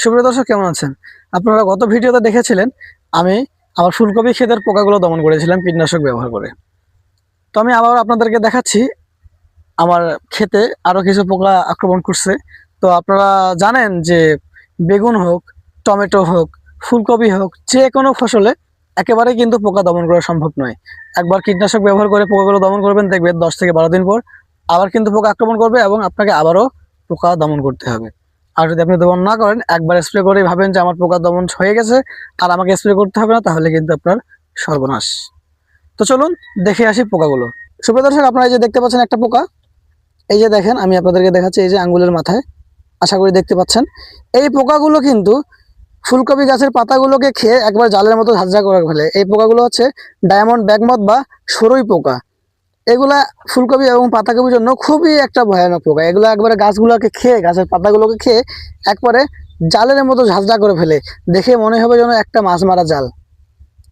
সুপ্রিয় দর্শক, কেমন আছেন? আপনারা গত ভিডিওতে দেখেছিলেন, আমি আমার ফুলকপি ক্ষেতের পোকাগুলো দমন করেছিলাম, কীটনাশক ব্যবহার করে। তো আমি আবার আপনাদেরকে দেখাচ্ছি, আমার ক্ষেতে আরও কিছু পোকা আক্রমণ করছে। তো আপনারা জানেন যে বেগুন হোক, টমেটো হোক, ফুলকপি হোক, যে কোনো ফসলে একেবারেই কিন্তু পোকা দমন করা সম্ভব নয়। একবার কীটনাশক ব্যবহার করে পোকাগুলো দমন করবেন, দেখবেন দশ থেকে বারো দিন পর আবার কিন্তু পোকা আক্রমণ করবে এবং আপনাকে আবারও পোকা দমন করতে হবে। আর যদি আপনি দমন না করেন, একবার স্প্রে করে ভাবেন যে আমার পোকা দমন হয়ে গেছে, আর আমাকে স্প্রে করতে হবে না, তাহলে কিন্তু আপনার সর্বনাশ। তো চলুন দেখে আসি পোকাগুলো। সুপ্রিয় দর্শক, আপনারা এই যে দেখতে পাচ্ছেন একটা পোকা। এই যে দেখেন, আমি আপনাদেরকে দেখাচ্ছি এই যে আঙ্গুলের মাথায়। আশা করি দেখতে পাচ্ছেন। এই পোকাগুলো কিন্তু ফুলকপি গাছের পাতাগুলোকে খেয়ে একবার জালের মতো ঝাঁঝরা করে ফেলে। এই পোকাগুলো হচ্ছে ডায়মন্ড ব্যাগমত বা সরই পোকা। এগুলা ফুলকপি এবং পাতাকপির জন্য খুবই একটা ভয়ানক পোকা। এগুলো একবারে গাছগুলোকে খেয়ে, গাছের পাতাগুলোকে খেয়ে একবারে জালের মতো ঝাঁঝরা করে ফেলে। দেখে মনে হবে যেন একটা মাছ মারা জাল।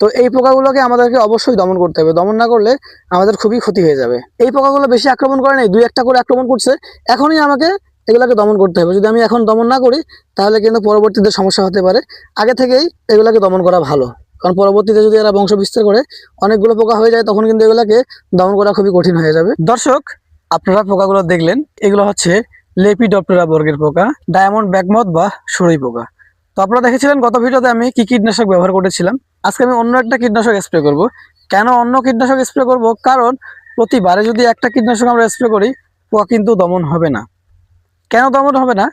তো এই পোকাগুলোকে আমাদেরকে অবশ্যই দমন করতে হবে। দমন না করলে আমাদের খুবই ক্ষতি হয়ে যাবে। এই পোকাগুলো বেশি আক্রমণ করে নাই দুই একটা করে আক্রমণ করছে। এখনই আমাকে এগুলোকে দমন করতে হবে। যদি আমি এখন দমন না করি, তাহলে কিন্তু পরবর্তীতে সমস্যা হতে পারে। আগে থেকেই এগুলোকে দমন করা ভালো। কারণ পরবর্তীতে যদি এরা বংশ বিস্তার করে অনেকগুলো পোকা হয়ে যায়, তখন কিন্তু এগুলোকে দমন করা খুবই কঠিন হয়ে যাবে। দর্শক, আপনারা পোকাগুলো দেখলেন। এগুলো হচ্ছে লেপিডপ্টেরা বর্গের পোকা, ডায়মন্ড ব্যাকমথ বা সরই পোকা। তো আপনারা দেখেছিলেন, গত ভিডিওতে আমি কি কীটনাশক ব্যবহার করেছিলাম। আজকে আমি অন্য একটা কীটনাশক স্প্রে করব। কেন অন্য কীটনাশক স্প্রে করব? কারণ প্রতিবারে যদি একটা কীটনাশক আমরা স্প্রে করি, পোকা কিন্তু দমন হবে না। কেন দমন হবে না?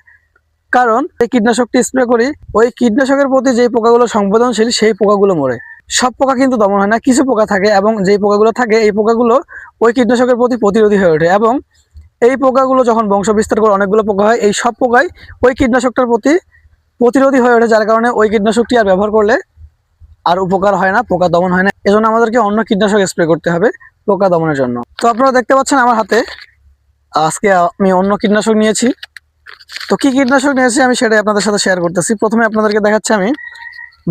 কারণ এই কীটনাশকটি স্প্রে করি, ওই কীটনাশকের প্রতি যেই পোকাগুলো সংবেদনশীল, সেই পোকাগুলো মরে। সব পোকা কিন্তু দমন হয় না, কিছু পোকা থাকে এবং যেই পোকাগুলো থাকে, এই পোকাগুলো ওই কীটনাশকের প্রতি প্রতিরোধী হয়ে ওঠে এবং এই পোকাগুলো যখন বংশ বিস্তার করে অনেকগুলো পোকা হয়, এই সব পোকাই ওই কীটনাশকটার প্রতি প্রতিরোধী হয়ে ওঠে, যার কারণে ওই কীটনাশকটি আর ব্যবহার করলে আর উপকার হয় না, পোকা দমন হয় না। এজন্য আমাদেরকে অন্য কীটনাশক স্প্রে করতে হবে পোকা দমনের জন্য। তো আপনারা দেখতে পাচ্ছেন আমার হাতে, আজকে আমি অন্য কীটনাশক নিয়েছি। তো কি কীটনাশক নিয়েছি আমি সেটাই আপনাদের সাথে শেয়ার করতেছি। প্রথমে আপনাদেরকে দেখাচ্ছি আমি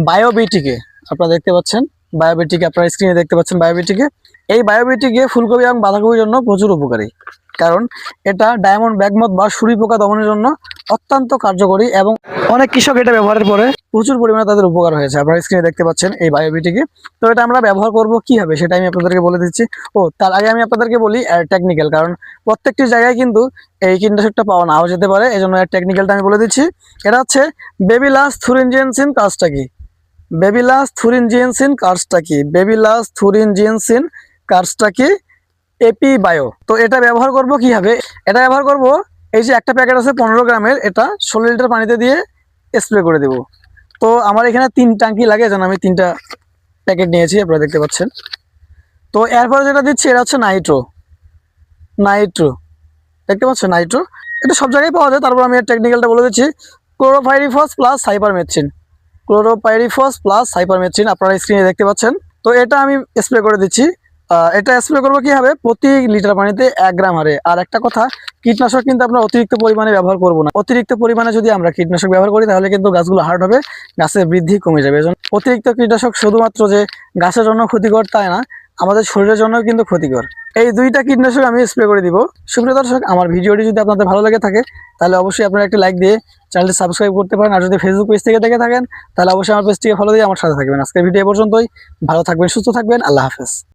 বায়োবিটিকে আপনারা দেখতে পাচ্ছেন। বায়োবিটিকে আপনারা স্ক্রিনে দেখতে পাচ্ছেন বায়োবিটিকে এই বায়োবিটিকে ফুলকপি এবং বাঁধাকপির জন্য প্রচুর উপকারী। কারণ এটা ডায়মন্ড ব্যাগমত বা সুরি পোকা দমনের জন্য অত্যন্ত কার্যকরী এবং অনেক কৃষক এটা ব্যবহারের পরে প্রচুর পরিমাণে তাদের উপকার হয়েছে। আপনারা স্ক্রিনে দেখতে পাচ্ছেন এই বায়োবিটিকে তো এটা আমরা ব্যবহার করব কি হবে সেটা আমি আপনাদেরকে বলে দিচ্ছি। ও, তার আগে আমি আপনাদেরকে বলি টেকনিক্যাল কারণ প্রত্যেকটি জায়গায় কিন্তু এই কীটনাশকটা পাওয়া নাও যেতে পারে। এই জন্য টেকনিক্যালটা আমি বলে দিচ্ছি। এটা হচ্ছে বেবিলাস থুরিনজিয়েনসিন কাজটা কি? বেবিলাস থুরিনজিয়েনসিন কার্সটা কি? বেবিলাস থুরিনজিয়েনসিন কার্সটা কি? এপি বায়ো তো এটা ব্যবহার করব কীভাবে? এটা ব্যবহার করব, এই যে একটা প্যাকেট আছে পনেরো গ্রামের, এটা ষোলো লিটার পানিতে দিয়ে স্প্রে করে দেব। তো আমার এখানে তিন ট্যাঙ্কি লাগে যেন আমি তিনটা প্যাকেট নিয়েছি, আপনারা দেখতে পাচ্ছেন। তো এরপরে যেটা দিচ্ছি, এটা হচ্ছে নাইট্রো। নাইট্রো। দেখতে পাচ্ছেন নাইট্রো? এটা সব জায়গায় পাওয়া যায়, তারপর আমি টেকনিক্যালটা বলে দিচ্ছি। Chlorpyrifos plus cypermethrin chlorpyrifos plus cypermethrin আপনারা স্ক্রিনে দেখতে পাচ্ছেন। তো এটা আমি স্প্রে করে দিচ্ছি। এটা স্প্রে করব হবে? প্রতি লিটার পানিতে এক গ্রাম হারে। আর একটা কথা, কীটনাশক কিন্তু আমরা অতিরিক্ত পরিমাণে ব্যবহার করব না। অতিরিক্ত পরিমাণে যদি আমরা কীটনাশক ব্যবহার করি, তাহলে কিন্তু গাছগুলো হার্ড হবে, গাছের বৃদ্ধি কমে যাবে। অতিরিক্ত কীটনাশক শুধুমাত্র যে গাছের জন্য ক্ষতিকর তাই না আমাদের শরীরের জন্য কিন্তু ক্ষতিকর। এই দুইটা কীটনাশক আমি স্প্রে করে দিব। সুপ্রিয় দর্শক, আমার ভিডিওটি যদি আপনাদের ভালো লাগে থাকে, তাহলে অবশ্যই আপনারা একটা লাইক দিয়ে চ্যানেলটি সাবস্ক্রাইব করতে পারেন। আর যদি ফেসবুক পেজ থেকে দেখে থাকেন, তাহলে অবশ্যই আমার পেজটিকে ফলো দিয়ে আমার সাথে থাকবেন। আজকের ভিডিও পর্যন্তই। ভালো থাকবেন, সুস্থ থাকবেন। আল্লাহ হাফেজ।